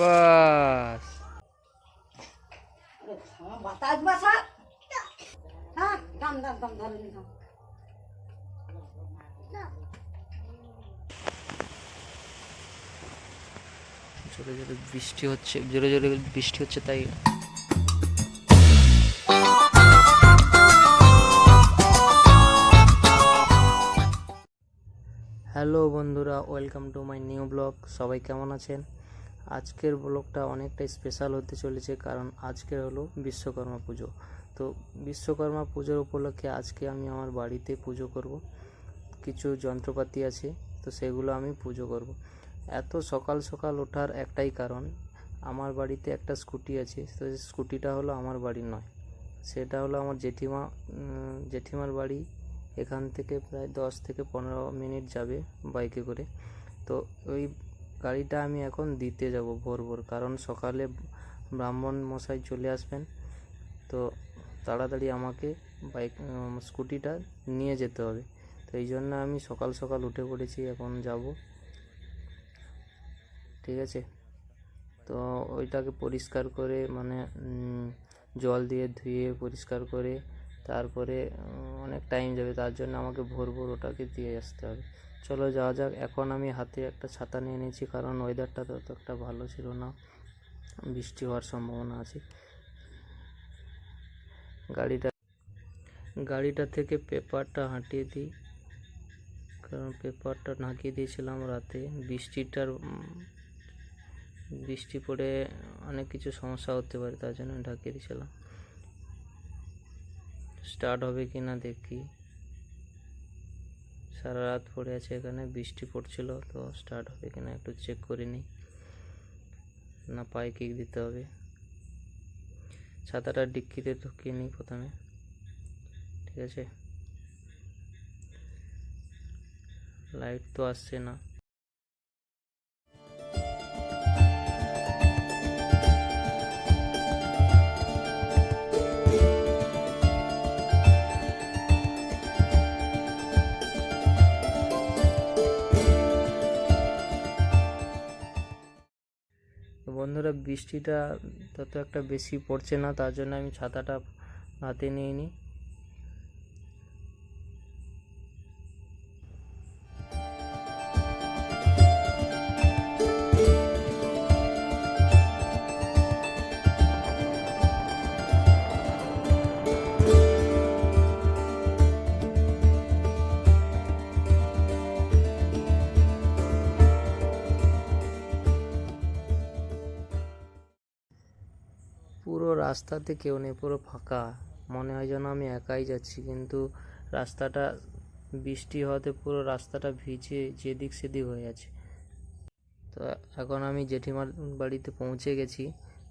বাস। বাতাস বাসা। হ্যাঁ দাম দাম দাম ধরে নি জোরে জোরে বৃষ্টি হচ্ছে জোরে জোরে বৃষ্টি হচ্ছে তাই। হ্যালো বন্ধুরা welcome to my new blog. সবাই কেমন আছেন? আজকের ব্লগটা অনেকটাই স্পেশাল হতে চলেছে কারণ আজকের হলো বিশ্বকর্মা পুজো। তো বিশ্বকর্মা পুজোর উপলক্ষে আজকে আমি আমার বাড়িতে পুজো করব। কিছু যন্ত্রপাতি আছে, তো সেগুলো আমি পুজো করব। এত সকাল সকাল ওঠার একটাই কারণ, আমার বাড়িতে একটা স্কুটি আছে, তো স্কুটিটা হলো আমার বাড়ির নয়। সেটা হলো আমার জেঠিমা জেঠিমার বাড়ি, এখান থেকে প্রায় দশ থেকে পনেরো মিনিট যাবে বাইকে করে। তো ওই গাড়িটা আমি এখন দিতে যাব ভোর ভোর, কারণ সকালে ব্রাহ্মণ মশাই চলে আসবেন। তো তাড়াতাড়ি আমাকে বাইক স্কুটিটা নিয়ে যেতে হবে। তো এই জন্য আমি সকাল সকাল উঠে পড়েছি, এখন যাব। ঠিক আছে? তো ওইটাকে পরিষ্কার করে মানে জল দিয়ে ধুয়ে পরিষ্কার করে তারপরে অনেক টাইম যাবে, তার জন্য আমাকে ভোর ভোর ওটাকে দিয়ে আসতে হবে। চলো যাওয়া যাক, এখন আমি হাতে একটা ছাতা নিয়ে নিয়েছি, কারণ ওয়েদারটা তত একটা ভালো ছিল না। বৃষ্টি হওয়ার সম্ভাবনা আছে। গাড়িটা গাড়িটা থেকে পেপারটা হাঁটিয়ে দিই। কারণ পেপারটা ঢাকিয়ে দিয়েছিলাম রাতে। বৃষ্টিটার বৃষ্টি পড়ে অনেক কিছু সমস্যা হতে পারে, তার জন্য ঢাকিয়ে দিয়েছিলাম। স্টার্ট হবে কি না দেখি। সারা রাত পড়ে আছে এখানে, বৃষ্টি পড়ছিল, তো স্টার্ট হবে কি না একটু চেক করে নিই। না, পায়ে কিক দিতে হবে। ছাতাটা ডিক্কিতে ঢুকিয়ে নিই প্রথমে। ঠিক আছে? লাইট তো আসছে না। বন্ধুরা বৃষ্টিটা তত একটা বেশি পড়ছে না তার জন্য আমি ছাতাটা হাতে নিয়ে নিই। রাস্তাতে কেউ নেই, পুরো ফাঁকা। মনে হয় যেন আমি একাই যাচ্ছি, কিন্তু রাস্তাটা, বৃষ্টি হওয়াতে পুরো রাস্তাটা ভিজে যেদিক সেদিক হয়ে আছে। তো এখন আমি জেঠিমার বাড়িতে পৌঁছে গেছি।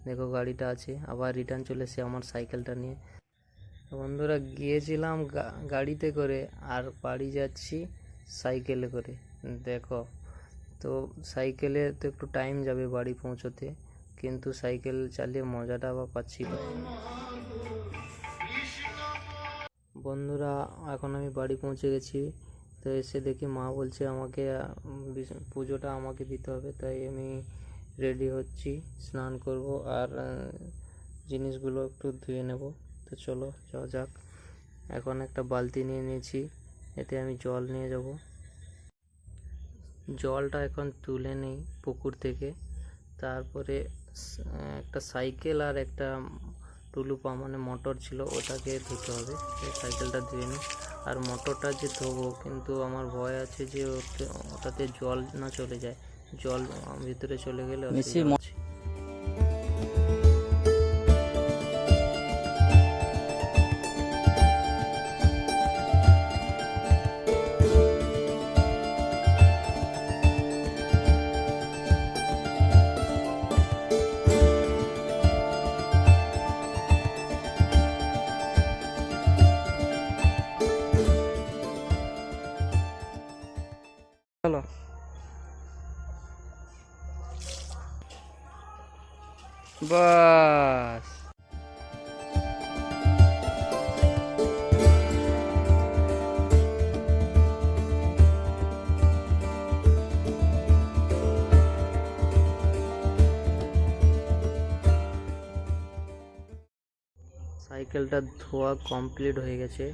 দেখো গাড়িটা আছে, আবার রিটার্ন চলে এসে আমার সাইকেলটা নিয়ে। বন্ধুরা, গিয়েছিলাম গাড়িতে করে, আর বাড়ি যাচ্ছি সাইকেলে করে। দেখো, তো সাইকেলে তো একটু টাইম যাবে বাড়ি পৌঁছোতে। কিন্তু সাইকেল চালিয়ে মজাটা আবার পাচ্ছি না। বন্ধুরা, এখন আমি বাড়ি পৌঁছে গেছি। তো এসে দেখি মা বলছে আমাকে পুজোটা আমাকে দিতে হবে। তাই আমি রেডি হচ্ছি, স্নান করব আর জিনিসগুলো একটু ধুয়ে নেব। তো চলো, যাওয়া যাক। এখন একটা বালতি নিয়ে নিয়েছি, এতে আমি জল নিয়ে যাব। জলটা এখন তুলে নেই পুকুর থেকে। তারপরে একটা সাইকেল আর একটা টুলু পাম্প মানে মোটর ছিল ওটাকে ধুতে হবে। সাইকেলটা ধুয়ে নিই। আর মোটরটা যে ধোবো কিন্তু আমার ভয় আছে যে ওতে- ওটাতে জল না চলে যায়। জল ভিতরে চলে গেলে বাস। সাইকেলটা ধোয়া কমপ্লিট হয়ে গেছে,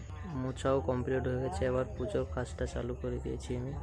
মোছাও কমপ্লিট হয়ে গেছে, এবার পুজোর কাজটা চালু করে দিয়েছি আমি।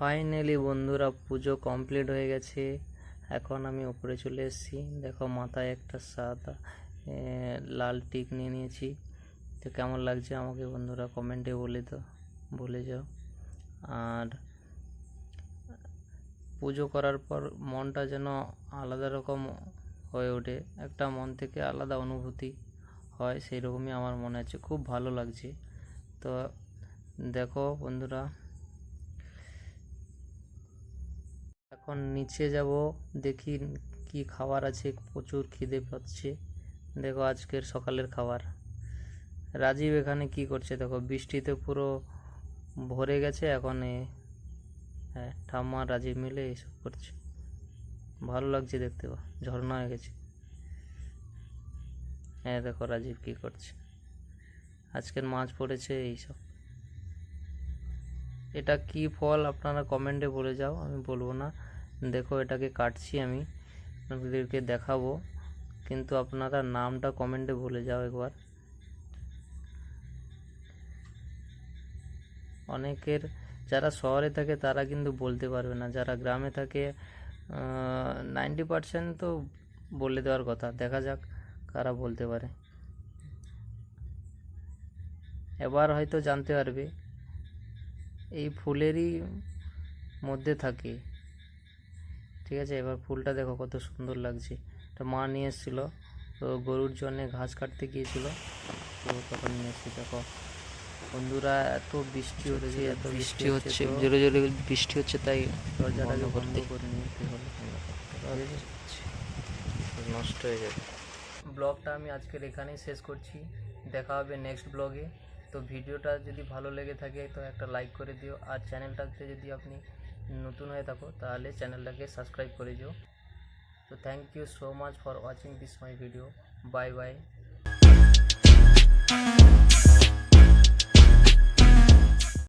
ফাইনালি বন্ধুরা, পুজো কমপ্লিট হয়ে গেছে। এখন আমি উপরে চলে এসেছি। দেখো, মাথায় একটা সাদা লাল টিক নিয়ে নিয়েছি। তো কেমন লাগছে আমাকে বন্ধুরা কমেন্টে বলে তো বলে যাও। আর পুজো করার পর মনটা যেন আলাদা রকম হয়ে ওঠে। একটা মন থেকে আলাদা অনুভূতি হয় সেই রকমই আমার মনে হচ্ছে। খুব ভালো লাগছে। তো দেখো বন্ধুরা এখন নিচে যাব, দেখি কি খাবার আছে, প্রচুর খিদে পাচ্ছে। দেখো আজকের সকালের খাবার। রাজীব এখানে কি করছে দেখো বৃষ্টিতে পুরো ভরে গেছে, এখন হ্যাঁ ঠাম্মা রাজীব মিলে এইসব করছে। ভালো লাগছে দেখতে পা ঝর্ণা হয়ে গেছে। হ্যাঁ দেখো রাজীব কি করছে। আজকের মাছ পড়েছে, এইসব। এটা কি ফল আপনারা কমেন্টে বলে যাও, আমি বলব না। দেখো এটাকে কাটছি আমি, আপনাদেরকে দেখাবো। কিন্তু আপনারা নামটা কমেন্টে বলে যাও একবার। অনেকের, যারা শহরে থাকে তারা কিন্তু বলতে পারবে না। যারা গ্রামে থাকে নাইনটি পার্সেন্ট তো বলে দেওয়ার কথা। দেখা যাক কারা বলতে পারে। এবার হয়তো জানতে পারবে। এই ফুলেরই মধ্যে থাকে। ঠিক আছে এবার ফুলটা দেখো কত সুন্দর লাগছে। তো মা নিয়ে এসেছিল তো গরুর জন্যে ঘাস কাটতে গিয়েছিল। তো তখন নিয়ে এসেছি দেখো। বন্ধুরা এত বৃষ্টি হচ্ছে এত বৃষ্টি হচ্ছে জোরে জোরে বৃষ্টি হচ্ছে তাই দরজাটাকে বন্ধ করে নিতে হলো নষ্ট হয়ে যাবে। ব্লগটা আমি আজকের এখানেই শেষ করছি। দেখা হবে নেক্সট ব্লগে। তো ভিডিওটা যদি ভালো লেগে থাকে তো একটা লাইক করে দিও আর চ্যানেলটাতে যদি আপনি নতুন হয়ে থাকো তাহলে চ্যানেলটাকে সাবস্ক্রাইব করে দিও তো thank you so much for watching this my video bye bye